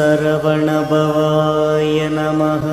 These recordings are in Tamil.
சரவணபவாய நமः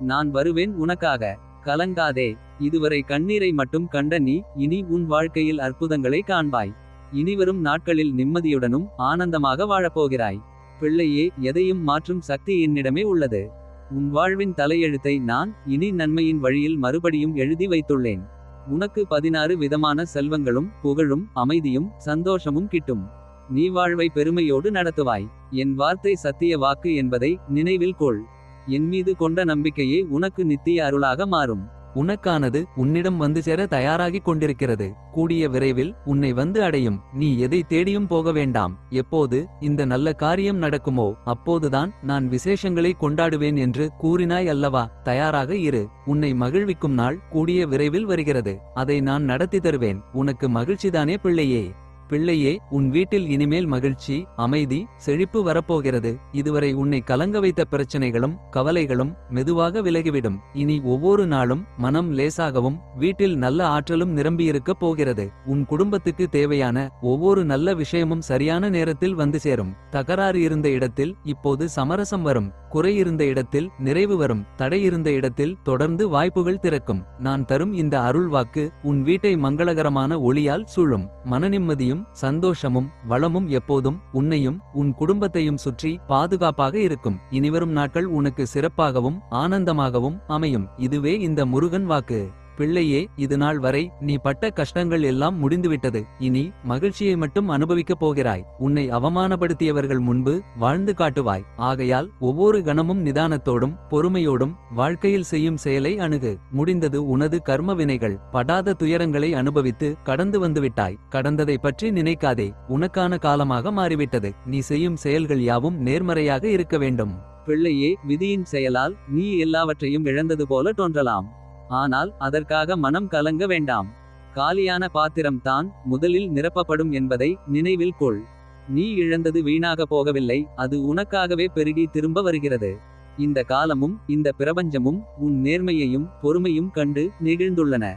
நான் வருவேன் உனக்காக. கலங்காதே. இதுவரை கண்ணீரை மட்டும் கண்ட நீ இனி உன் வாழ்க்கையில் அற்புதங்களை காண்பாய். இனிவரும் நாட்களில் நிம்மதியுடனும் ஆனந்தமாக வாழப்போகிறாய். பிள்ளையே எதையும் மாற்றும் சக்தி என்னிடமே உள்ளது. உன் வாழ்வின் தலையெழுத்தை நான் இனி நன்மையின் வழியில் மறுபடியும் எழுதி வைத்துள்ளேன். உனக்கு பதினாறு விதமான செல்வங்களும் புகழும் அமைதியும் சந்தோஷமும் கிட்டும். நீ வாழ்வை பெருமையோடு நடத்துவாய். என் வார்த்தை சத்திய வாக்கு என்பதை நினைவில் கொள். என் மீது கொண்ட நம்பிக்கையே உனக்கு நித்திய அருளாக மாறும். உனக்கானது உன்னிடம் வந்து சேர தயாராகிக் கொண்டிருக்கிறது. கூடிய விரைவில் உன்னை வந்து அடையும். நீ எதை தேடியும் போக வேண்டாம். எப்போது இந்த நல்ல காரியம் நடக்குமோ அப்போதுதான் நான் விசேஷங்களை கொண்டாடுவேன் என்று கூறினாய் அல்லவா? தயாராக இரு. உன்னை மகிழ்விக்கும் நாள் கூடிய விரைவில் வருகிறது. அதை நான் நடத்தி தருவேன். உனக்கு மகிழ்ச்சிதானே பிள்ளையே? பிள்ளையே உன் வீட்டில் இனிமேல் மகிழ்ச்சி அமைதி செழிப்பு வரப்போகிறது. இதுவரை உன்னை கலங்க வைத்த பிரச்சனைகளும் கவலைகளும் மெதுவாக விலகிவிடும். இனி ஒவ்வொரு நாளும் மனம் லேசாகவும் வீட்டில் நல்ல ஆற்றலும் நிரம்பியிருக்கப் போகிறது. உன் குடும்பத்துக்கு தேவையான ஒவ்வொரு நல்ல விஷயமும் சரியான நேரத்தில் வந்து சேரும். தகராறு இருந்த இடத்தில் இப்போது சமரசம் வரும். குறை இருந்த இடத்தில் நிறைவு வரும். தடை இருந்த இடத்தில் தொடர்ந்து வாய்ப்புகள் திறக்கும். நான் தரும் இந்த அருள் வாக்கு உன் வீட்டை மங்களகரமான ஒளியால் சூழும். மனநிம்மதியும் சந்தோஷமும் வளமும் எப்போதும் உன்னையும் உன் குடும்பத்தையும் சுற்றி பாதுகாப்பாக இருக்கும். இனிவரும் நாட்கள் உனக்கு சிறப்பாகவும் ஆனந்தமாகவும் அமையும். இதுவே இந்த முருகன் வாக்கு. பிள்ளையே இது நாள் வரை நீ பட்ட கஷ்டங்கள் எல்லாம் முடிந்துவிட்டது. இனி மகிழ்ச்சியை மட்டும் அனுபவிக்கப் போகிறாய். உன்னை அவமானப்படுத்தியவர்கள் முன்பு வாழ்ந்து காட்டுவாய். ஆகையால் ஒவ்வொரு கணமும் நிதானத்தோடும் பொறுமையோடும் வாழ்க்கையில் செய்யும் செயலை அணுகு. முடிந்தது உனது கர்ம வினைகள். படாத துயரங்களை அனுபவித்து கடந்து வந்துவிட்டாய். கடந்ததை பற்றி நினைக்காதே. உனக்கான காலமாக மாறிவிட்டது. நீ செய்யும் செயல்கள் யாவும் நேர்மறையாக இருக்க வேண்டும். பிள்ளையே விதியின் செயலால் நீ எல்லாவற்றையும் இழந்தது போல தோன்றலாம். ஆனால் அதற்காக மனம் கலங்க வேண்டாம். காலியான பாத்திரம் தான் முதலில் நிரப்பப்படும் என்பதை நினைவில் கொள். நீ இழந்தது வீணாக போகவில்லை அது உனக்காகவே பெருகி திரும்ப வருகிறது. இந்த காலமும் இந்த பிரபஞ்சமும் உன் நேர்மையையும் பொறுமையும் கண்டு நெகிழ்ந்துள்ளன.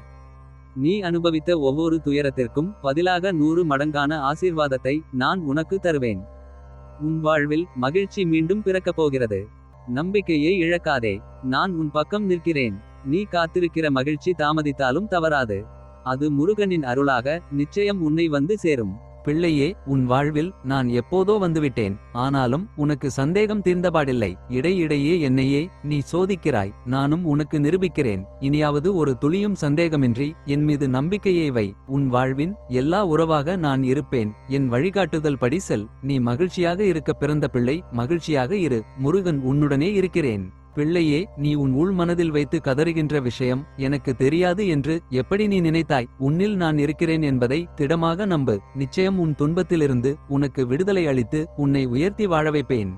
நீ அனுபவித்த ஒவ்வொரு துயரத்திற்கும் பதிலாக நூறு மடங்கான ஆசீர்வாதத்தை நான் உனக்கு தருவேன். உன் வாழ்வில் மகிழ்ச்சி மீண்டும் பிறக்கப் போகிறது. நம்பிக்கையை இழக்காதே நான் உன் பக்கம் நிற்கிறேன். நீ காத்திருக்கிற மகிழ்ச்சி தாமதித்தாலும் தவறாது. அது முருகனின் அருளாக நிச்சயம் உன்னை வந்து சேரும். பிள்ளையே உன் வாழ்வில் நான் எப்போதோ வந்துவிட்டேன். ஆனாலும் உனக்கு சந்தேகம் தீர்ந்தபாடில்லை. இடையிடையே என்னையே நீ சோதிக்கிறாய். நானும் உனக்கு நிரூபிக்கிறேன். இனியாவது ஒரு துளியும் சந்தேகமின்றி என் மீது நம்பிக்கையை வை. உன் வாழ்வின் எல்லா உறவாக நான் இருப்பேன். என் வழிகாட்டுதல் படி செல். நீ மகிழ்ச்சியாக இருக்க பிறந்த பிள்ளை. மகிழ்ச்சியாக இரு. முருகன் உன்னுடனே இருக்கிறேன். பிள்ளையே நீ உன் உள் மனதில் வைத்து கதறுகின்ற விஷயம் எனக்கு தெரியாது என்று எப்படி நீ நினைத்தாய்? உன்னில் நான் இருக்கிறேன் என்பதை திடமாக நம்பு. நிச்சயம் உன் துன்பத்திலிருந்து உனக்கு விடுதலை அளித்து உன்னை உயர்த்தி வாழ வைப்பேன்.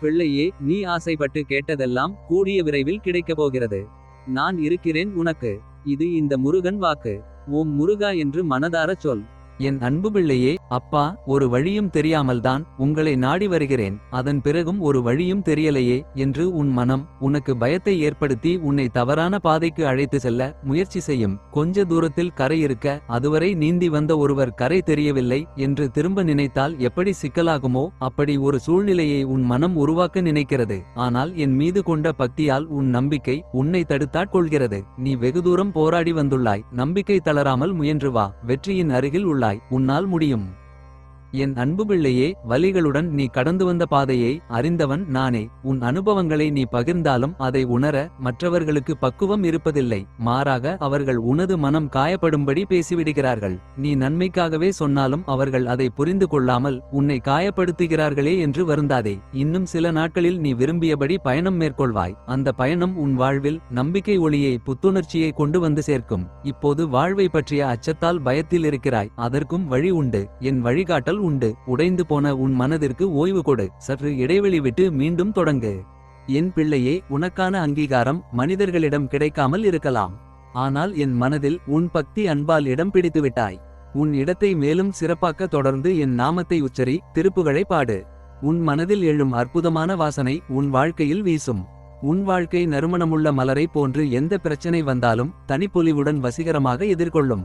பிள்ளையே நீ ஆசைப்பட்டு கேட்டதெல்லாம் கூடிய விரைவில் கிடைக்கப் போகிறது. நான் இருக்கிறேன் உனக்கு. இது இந்த முருகன் வாக்கு. ஓம் முருகா என்று மனதார சொல். என் அன்பு பிள்ளையே அப்பா ஒரு வழியும் தெரியாமல்தான் உங்களை நாடி வருகிறேன். அதன் பிறகும் ஒரு வழியும் தெரியலையே என்று உன் மனம் உனக்கு பயத்தை ஏற்படுத்தி உன்னை தவறான பாதைக்கு அழைத்து செல்ல முயற்சி செய்யும். கொஞ்ச தூரத்தில் கரை இருக்க அதுவரை நீந்தி வந்த ஒருவர் கரை தெரியவில்லை என்று திரும்ப நினைத்தால் எப்படி சிக்கலாகுமோ அப்படி ஒரு சூழ்நிலையை உன் மனம் உருவாக்க நினைக்கிறது. ஆனால் என் மீது கொண்ட பக்தியால் உன் நம்பிக்கை உன்னை தடுத்தாட்கொள்கிறது நீ வெகு தூரம் போராடி வந்துள்ளாய். நம்பிக்கை தளராமல் முயன்று வா. வெற்றியின் அருகில் உள்ளாய். உன்னால் முடியும். என் அன்பு பிள்ளையே வலிகளுடன் நீ கடந்து வந்த பாதையை அறிந்தவன் நானே. உன் அனுபவங்களை நீ பகிர்ந்தாலும் அதை உணர மற்றவர்களுக்கு பக்குவம் இருப்பதில்லை. மாறாக அவர்கள் உனது மனம் காயப்படும்படி பேசிவிடுகிறார்கள். நீ நன்மைக்காகவே சொன்னாலும் அவர்கள் அதை புரிந்து கொள்ளாமல் உன்னை காயப்படுத்துகிறார்களே என்று வருந்தாதே. இன்னும் சில நாட்களில் நீ விரும்பியபடி பயணம் மேற்கொள்வாய். அந்த பயணம் உன் வாழ்வில் நம்பிக்கை ஒளியை புத்துணர்ச்சியை கொண்டு வந்து சேர்க்கும். இப்போது வாழ்வை பற்றிய அச்சத்தால் பயத்தில் இருக்கிறாய். அதற்கும் வழி உண்டு. என் வழிகாட்டல் உண்டு. உடைந்து போன உன் மனதிற்கு ஓய்வு கொடு. சற்று இடைவெளி விட்டு மீண்டும் தொடங்கு. என் பிள்ளையே உனக்கான அங்கீகாரம் மனிதர்களிடம் கிடைக்காமல் இருக்கலாம். ஆனால் என் மனதில் உன் பக்தி அன்பால் இடம் பிடித்து விட்டாய். உன் இடத்தை மேலும் சிறப்பாக்க தொடர்ந்து என் நாமத்தை உச்சரி திருப்புகளை பாடு. உன் மனதில் எழும் அற்புதமான வாசனை உன் வாழ்க்கையில் வீசும். உன் வாழ்க்கை நறுமணமுள்ள மலரை போன்று எந்த பிரச்சனை வந்தாலும் தனிப்பொலிவுடன் வசீகரமாக எதிர்கொள்ளும்.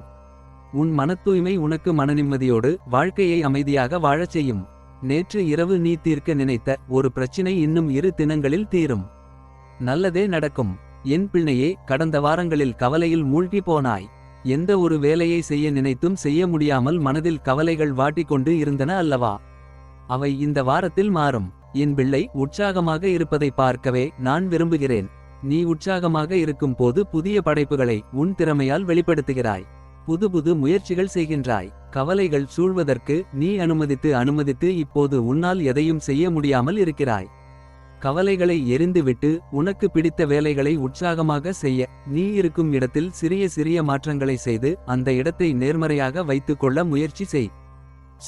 உன் மனத்தூய்மை உனக்கு மனநிம்மதியோடு வாழ்க்கையை அமைதியாக வாழச் செய்யும். நேற்று இரவு நீ தீர்க்க நினைத்த ஒரு பிரச்சினை இன்னும் இரு தினங்களில் தீரும். நல்லதே நடக்கும். என் பிள்ளையே கடந்த வாரங்களில் கவலையில் மூழ்கி போனாய். எந்த ஒரு வேலையை செய்ய நினைத்தும் செய்ய முடியாமல் மனதில் கவலைகள் வாட்டிக்கொண்டு இருந்தன அல்லவா? அவை இந்த வாரத்தில் மாறும். என் பிள்ளை உற்சாகமாக இருப்பதை பார்க்கவே நான் விரும்புகிறேன். நீ உற்சாகமாக இருக்கும் போது புதிய படைப்புகளை உன் திறமையால் வெளிப்படுத்துகிறாய். புது புது முயற்சிகள் செய்கின்றாய். கவலைகள் சூழ்வதற்கு நீ அனுமதித்து அனுமதித்து இப்போது உன்னால் எதையும் செய்ய முடியாமல் இருக்கிறாய். கவலைகளை எரிந்துவிட்டு உனக்கு பிடித்த வேலைகளை உற்சாகமாக செய்ய நீ இருக்கும் இடத்தில் சிறிய சிறிய மாற்றங்களை செய்து அந்த இடத்தை நேர்மறையாக வைத்துக்கொள்ள முயற்சி செய்.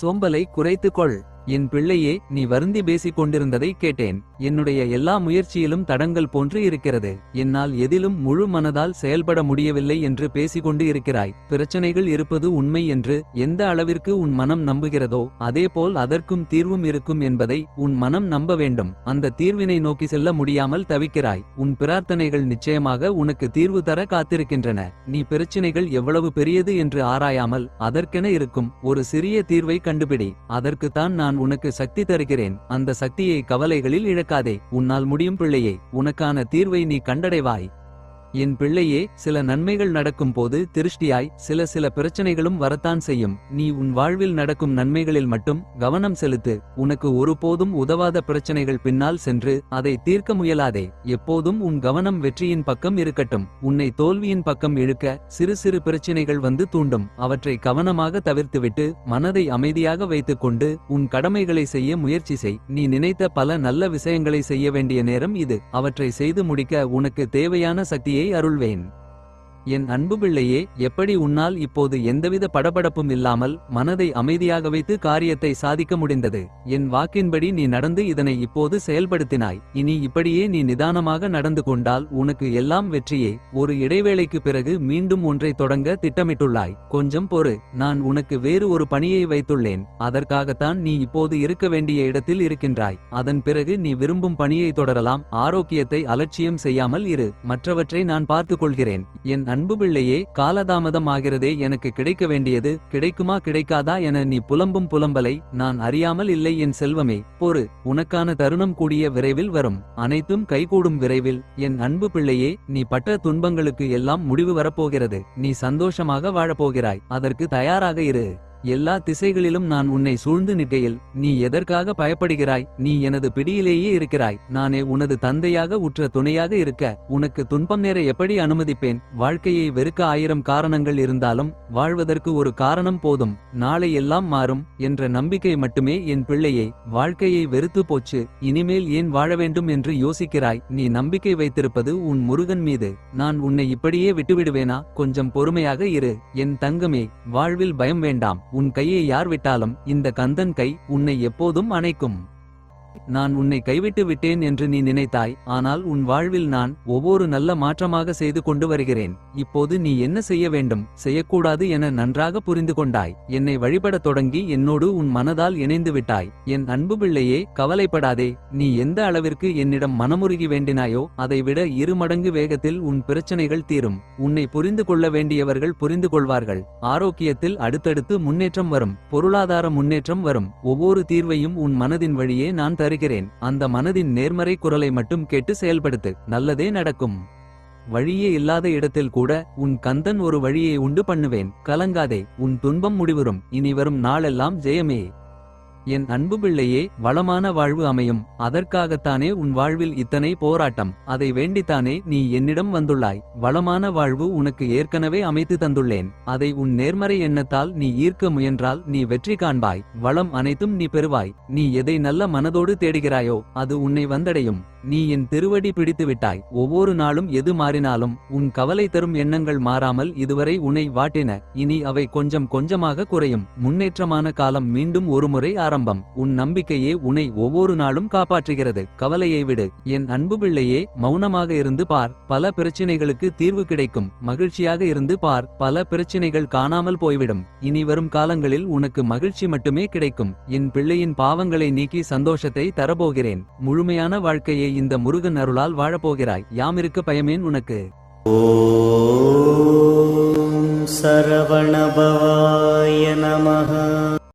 சோம்பலை குறைத்துக் கொள் என் பிள்ளையே நீ வருந்தி பேசிக் கொண்டிருந்ததை கேட்டேன். என்னுடைய எல்லா முயற்சியிலும் தடங்கள் போன்று இருக்கிறது. என்னால் எதிலும் முழு மனதால் செயல்பட முடியவில்லை என்று பேசிக்கொண்டு இருக்கிறாய். பிரச்சனைகள் இருப்பது உண்மை என்று எந்த அளவிற்கு உன் மனம் நம்புகிறதோ அதேபோல் அதற்கும் தீர்வும் இருக்கும் என்பதை உன் மனம் நம்ப வேண்டும். அந்த தீர்வினை நோக்கி செல்ல முடியாமல் தவிக்கிறாய். உன் பிரார்த்தனைகள் நிச்சயமாக உனக்கு தீர்வு தர காத்திருக்கின்றன. நீ பிரச்சனைகள் எவ்வளவு பெரியது என்று ஆராயாமல் அதற்கென இருக்கும் ஒரு சிறிய தீர்வை கண்டுபிடி. அதற்குத்தான் நான் உனக்கு சக்தி தருகிறேன். அந்த சக்தியை கவலைகளில் இழக்காதே. உன்னால் முடியும் பிள்ளையே உனக்கான தீர்வை நீ கண்டடைவாய். என் பிள்ளையே சில நன்மைகள் நடக்கும் போது திருஷ்டியாய் சில சில பிரச்சனைகளும் வரத்தான் செய்யும். நீ உன் வாழ்வில் நடக்கும் நன்மைகளில் மட்டும் கவனம் செலுத்து. உனக்கு ஒருபோதும் உதவாத பிரச்சனைகள் பின்னால் சென்று அதை தீர்க்க முயலாதே. எப்போதும் உன் கவனம் வெற்றியின் பக்கம் இருக்கட்டும். உன்னை தோல்வியின் பக்கம் இழுக்க சிறு சிறு பிரச்சனைகள் வந்து தூண்டும். அவற்றை கவனமாக தவிர்த்துவிட்டு மனதை அமைதியாக வைத்துக்கொண்டு உன் கடமைகளை செய்ய முயற்சி செய். நீ நினைத்த பல நல்ல விஷயங்களை செய்ய வேண்டிய நேரம் இது. அவற்றை செய்து முடிக்க உனக்கு தேவையான சக்தியை அருள்வேன். என் அன்பு பிள்ளையே எப்படி உன்னால் இப்போது எந்தவித படபடப்பும் இல்லாமல் மனதை அமைதியாக வைத்து காரியத்தை சாதிக்க முடிந்தது? என் வாக்கின்படி நீ நடந்து இதனை இப்போது செயல்படுத்தினாய். இனி இப்படியே நீ நிதானமாக நடந்து கொண்டால் உனக்கு எல்லாம் வெற்றியே. ஒரு இடைவேளைக்கு பிறகு மீண்டும் ஒன்றை தொடங்க திட்டமிட்டுள்ளாய். கொஞ்சம் பொறு நான் உனக்கு வேறு ஒரு பணியை வைத்துள்ளேன். அதற்காகத்தான் நீ இப்போது இருக்க வேண்டிய இடத்தில் இருக்கின்றாய். அதன் பிறகு நீ விரும்பும் பணியை தொடரலாம். ஆரோக்கியத்தை அலட்சியம் செய்யாமல் இரு. மற்றவற்றை நான் பார்த்துக் கொள்கிறேன் என் அன்பு பிள்ளையே காலதாமதம் ஆகிறதே எனக்கு கிடைக்க வேண்டியது. கிடைக்குமா கிடைக்காதா என நீ புலம்பும் புலம்பலை நான் அறியாமல் இல்லை என் செல்வமே. பொறு உனக்கான தருணம் கூடிய விரைவில் வரும். அனைத்தும் கைகூடும் விரைவில். என் அன்பு பிள்ளையே நீ பட்ட துன்பங்களுக்கு எல்லாம் முடிவு வரப்போகிறது. நீ சந்தோஷமாக வாழப்போகிறாய். அதற்கு தயாராக இரு. எல்லா திசைகளிலும் நான் உன்னை சூழ்ந்து நிற்கையில் நீ எதற்காக பயப்படுகிறாய்? நீ எனது பிடியிலேயே இருக்கிறாய். நானே உனது தந்தையாக உற்ற துணையாக இருக்க உனக்கு துன்பம் நேர எப்படி அனுமதிப்பேன்? வாழ்க்கையை வெறுக்க ஆயிரம் காரணங்கள் இருந்தாலும் வாழ்வதற்கு ஒரு காரணம் போதும். நாளை எல்லாம் மாறும் என்ற நம்பிக்கை மட்டுமே என் பிள்ளையை. வாழ்க்கையை வெறுத்து போச்சு. இனிமேல் ஏன் வாழ வேண்டும் என்று யோசிக்கிறாய்? நீ நம்பிக்கை வைத்திருப்பது உன் முருகன் மீது. நான் உன்னை இப்படியே விட்டுவிடுவேனா? கொஞ்சம் பொறுமையாக இரு. என் தங்கமே வாழ்வில் பயம் வேண்டாம். உன் கையை யார் விட்டாலும் இந்த கந்தன் கை உன்னை எப்போதும் அணைக்கும். நான் உன்னை கைவிட்டு விட்டேன் என்று நீ நினைத்தாய் ஆனால் உன் வாழ்வில் நான் ஒவ்வொரு நல்ல மாற்றமாக செய்து கொண்டு வருகிறேன். இப்போது நீ என்ன செய்ய வேண்டும்? செய்யக்கூடாது என நன்றாக புரிந்து கொண்டாய். என்னை வழிபடத் தொடங்கி என்னோடு உன் மனதால் இணைந்து விட்டாய். என் அன்பு பிள்ளையே கவலைப்படாதே. நீ எந்த அளவிற்கு என்னிடம் மனமுருகி வேண்டினாயோ அதைவிட இரு மடங்கு வேகத்தில் உன் பிரச்சனைகள் தீரும். உன்னை புரிந்து கொள்ள வேண்டியவர்கள் புரிந்து கொள்வார்கள். ஆரோக்கியத்தில் அடுத்தடுத்து முன்னேற்றம் வரும். பொருளாதார முன்னேற்றம் வரும். ஒவ்வொரு தீர்வையும் உன் மனதின் வழியே நான் தருகிறேன். அந்த மனதின் நேர்மறை குரலை மட்டும் கேட்டு செயல்படுத்து. நல்லதே நடக்கும். வழியே இல்லாத இடத்தில் கூட உன் கந்தன் ஒரு வழியை உண்டு பண்ணுவேன். கலங்காதே. உன் துன்பம் முடிவரும் இனி வரும் நாளெல்லாம் ஜெயமே. என் அன்பு பிள்ளையே வளமான வாழ்வு அமையும். அதற்காகத்தானே உன் வாழ்வில் இத்தனை போராட்டம். அதை வேண்டித்தானே நீ என்னிடம் வந்துள்ளாய். வளமான வாழ்வு உனக்கு ஏற்கனவே அமைத்து தந்துள்ளேன். அதை உன் நேர்மறை எண்ணத்தால் நீ ஈர்க்க முயன்றால் நீ வெற்றி காண்பாய். வளம் அனைத்தும் நீ பெறுவாய். நீ எதை நல்ல மனதோடு தேடுகிறாயோ அது உன்னை வந்தடையும். நீ என் திருவடி பிடித்து விட்டாய். ஒவ்வொரு நாளும் எது மாறினாலும் உன் கவலை தரும் எண்ணங்கள் மாறாமல் இதுவரை உன்னை வாட்டின. இனி அவை கொஞ்சம் கொஞ்சமாக குறையும். முன்னேற்றமான காலம் மீண்டும் ஒருமுறை ஆரம்பம். உன் நம்பிக்கையே உன்னை ஒவ்வொரு நாளும் காப்பாற்றுகிறது. கவலையை விடு. என் அன்பு பிள்ளையே மௌனமாக இருந்து பார். பல பிரச்சினைகளுக்கு தீர்வு கிடைக்கும். மகிழ்ச்சியாக இருந்து பார். பல பிரச்சினைகள் காணாமல் போய்விடும். இனி வரும் காலங்களில் உனக்கு மகிழ்ச்சி மட்டுமே கிடைக்கும். என் பிள்ளையின் பாவங்களை நீக்கி சந்தோஷத்தை தரப்போகிறேன். முழுமையான வாழ்க்கையை இந்த முருகன் அருளால் வாழப்போகிறாய். யாமிருக்கு பயமேன் உனக்கு. சரவணபவாய நமஹ.